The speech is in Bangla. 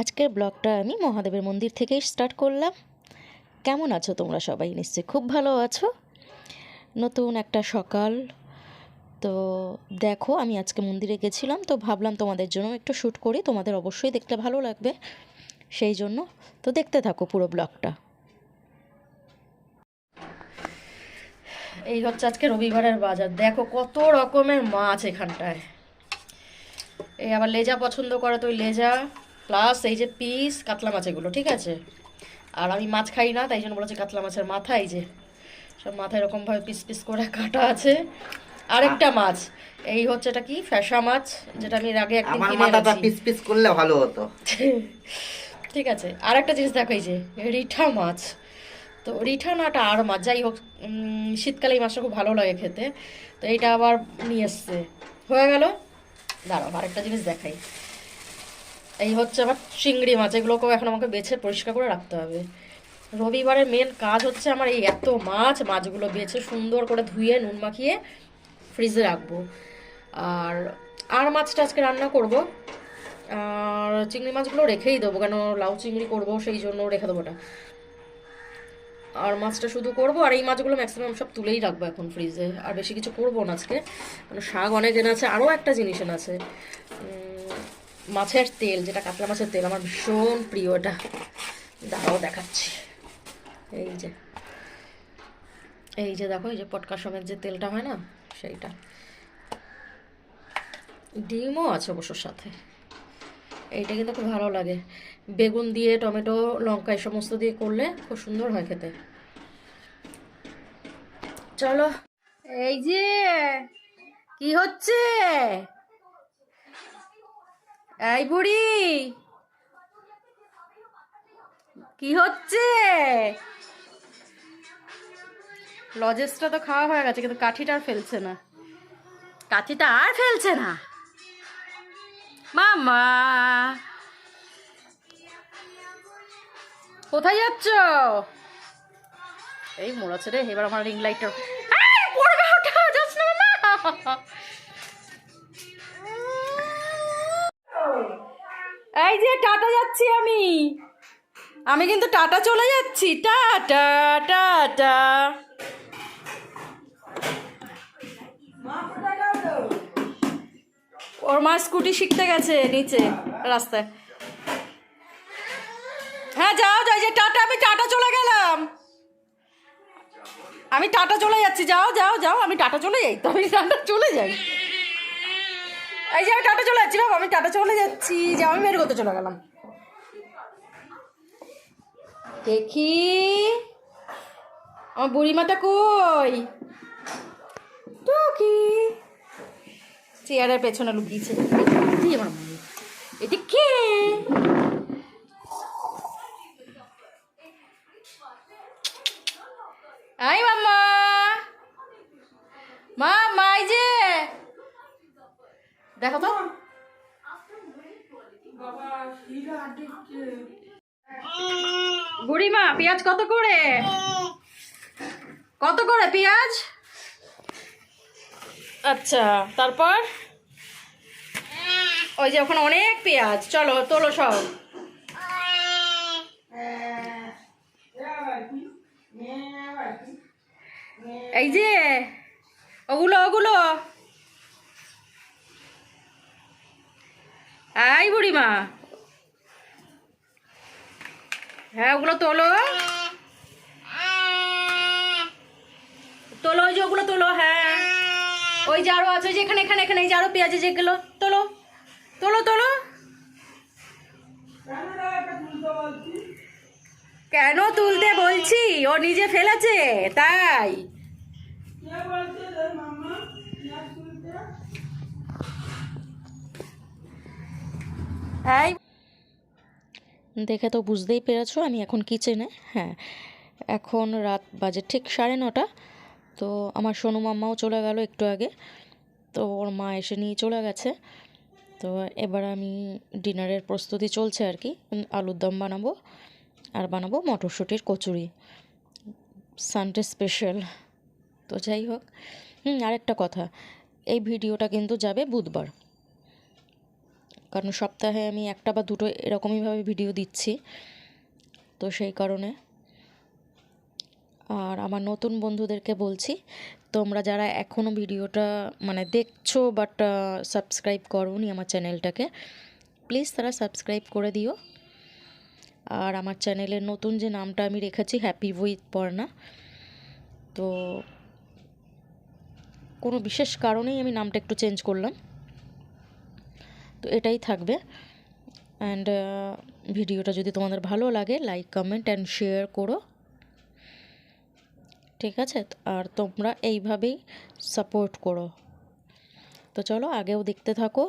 আজকের ব্লগটা আমি মহাদেবের মন্দির থেকেই স্টার্ট করলাম। কেমন আছো তোমরা সবাই? নিশ্চয়ই খুব ভালো আছো। নতুন একটা সকাল। তো দেখো, আমি আজকে মন্দিরে গেছিলাম, তো ভাবলাম তোমাদের জন্য একটু শ্যুট করি। তোমাদের অবশ্যই দেখতে ভালো লাগবে। সেই জন্য তো দেখতে থাকো পুরো ব্লগটা। এই হচ্ছে আজকে রবিবারের বাজার। দেখো কত রকমের মাছ এখানটায়। এই আবার লেজা পছন্দ করে তো লেজা। প্লাস এই যে পিস কাতলা মাছ এগুলো ঠিক আছে? আর আমি মাছ খাই না তাই জন্য বলেছি কাতলা মাছের মাথা এই যে সব মাথা এরকমভাবে পিস পিস করে কাটা আছে। আরেকটা মাছ এই হচ্ছে এটা কি? ফ্যাসা মাছ যেটা আমি আগে একদিন আমার কিনে মাথাটা এনেছি। পিস পিস করলে ভালো হতো। ঠিক আছে আর একটা জিনিস দেখো এই যে রিঠা মাছ। তো রিঠা নাটা আর মাছ যাই হোক শীতকালে এই মাছটা খুব ভালো লাগে খেতে। তো এইটা আবার নিয়ে এসছে। হয়ে গেল? দাঁড়াও আরেকটা জিনিস দেখাই। এই হচ্ছে আমার চিংড়ি মাছ, এগুলোকেও এখন আমাকে বেছে পরিষ্কার করে রাখতে হবে। রবিবারের মেন কাজ হচ্ছে আমার এই এত মাছ, মাছগুলো বেছে সুন্দর করে ধুয়ে, নুন মাখিয়ে ফ্রিজে রাখব। আর আর মাছটা আজকে রান্না করব। আর চিংড়ি মাছগুলো রেখেই দেবো, কেন লাউ চিংড়ি করব, সেই জন্য রেখে দেবো ওটা আর মাছটা শুধু করব, আর এই মাছগুলো ম্যাক্সিমাম সব তুলেই রাখব এখন ফ্রিজে আর বেশি কিছু করব না আজকে, কারণ শাক অনেক এনে আছে আরও একটা জিনিস এনে আছে মাছের তেল, যেটা কাতলা মাছের তেল, আমার ভীষণ প্রিয় এটা। দাঁড়াও, দেখাচ্ছি। এই যে। এই যে দেখো, এই যে পটকা সমেত যে তেলটা হয় না, সেইটা। ডিমও আছে অবশ্য সাথে। এইটা কিন্তু খুব ভালো লাগে। বেগুন দিয়ে, টমেটো, লঙ্কা, এই সমস্ত দিয়ে করলে খুব সুন্দর হয় খেতে। চলো। এই যে, কি হচ্ছে? এই বুড়ি, কি হচ্ছে? লজেসটা তো খাওয়া হয়ে গেছে, কিন্তু কাঠিটা আর ফেলছে না। কাঠিটা আর ফেলছে না? মামা! কোথায় যাচ্ছ? এই মোড়াচ্ছে রে, এবার আমার রিং লাইটটা পড়বে ওটা, যাস না এই যে টাটা যাচ্ছি আমি। আমি কিন্তু টাটা চলে যাচ্ছি। Tata tata. ওর মা স্কুটি শিখতে গেছে নিচে রাস্তায়। হ্যাঁ যাও যাই যে টাটা আমি টাটা চলে গেলাম। আমি টাটা চলে যাচ্ছি। যাও যাও যাও আমি টাটা চলে যাই। তো আমি টাটা চলে যাই। এই যে আমি টাটা চলে যাচ্ছি, বাবা, আমি টাটা চলে যাচ্ছি। যে আমি বের করতে চলে গেলাম? দেখি। আমার বুড়িমাটা কই? তো টুকি। চেয়ারের পেছনে লুকিয়েছে। এটি কে? দেখো তো। বুড়িমা, পেঁয়াজ কত করে? কত করে পেঁয়াজ? আচ্ছা তারপর? ওই যে ওখানে অনেক পেঁয়াজ। চলো, তোলো সব। এই যে, ওগুলো ওগুলো। এই বুড়িমা। হ্যাঁ ওগুলো তোলো। তোলো, ওই যে ওগুলো তোলো হ্যাঁ। ওই আরও আছে যে এখানে এখানে এখানে, এই আরও পেঁয়াজে যেগুলো তোলো। তোলো তোলো। কেন তুলতে বলছি? ও নিজে ফেলেছে, তাই। এই দেখে তো বুঝতেই পেরেছ, আমি এখন কিচেনে হ্যাঁ। এখন রাত বাজে ঠিক সাড়ে নটা, তো আমার সোনু মাম্মাও চলে গেল একটু আগে, তো ওর মা এসে নিয়ে চলে গেছে। তো এবার আমি ডিনারের প্রস্তুতি চলছে আর কি আলুর দম বানাবো, আর বানাবো মটরশুঁটির কচুরি। সানডে স্পেশাল, তো যাই হোক। হুম, আরেকটা কথা, এই ভিডিওটা কিন্তু যাবে বুধবার। কারণ সপ্তাহে আমি একটা বা দুটো এরকমইভাবে ভিডিও দিচ্ছি। তো সেই কারণে। আর আমার নতুন বন্ধুদেরকে বলছি, তোমরা যারা এখনও ভিডিওটা মানে দেখছ বাট সাবস্ক্রাইব করোনি আমার চ্যানেলটাকে প্লিজ তারা সাবস্ক্রাইব করে দিও। আর আমার চ্যানেলের নতুন যে নামটা আমি রেখেছি হ্যাপি উইথ পর্ণা তো কোনো বিশেষ কারণেই আমি নামটা একটু চেঞ্জ করলাম। তো এটাই থাকবে। অ্যান্ড ভিডিওটা যদি তোমাদের ভালো লাগে লাইক কমেন্ট অ্যান্ড শেয়ার করো। ঠিক আছে? আর তোমরা এইভাবেই সাপোর্ট করো। তো চলো, আগেও দেখতে থাকো।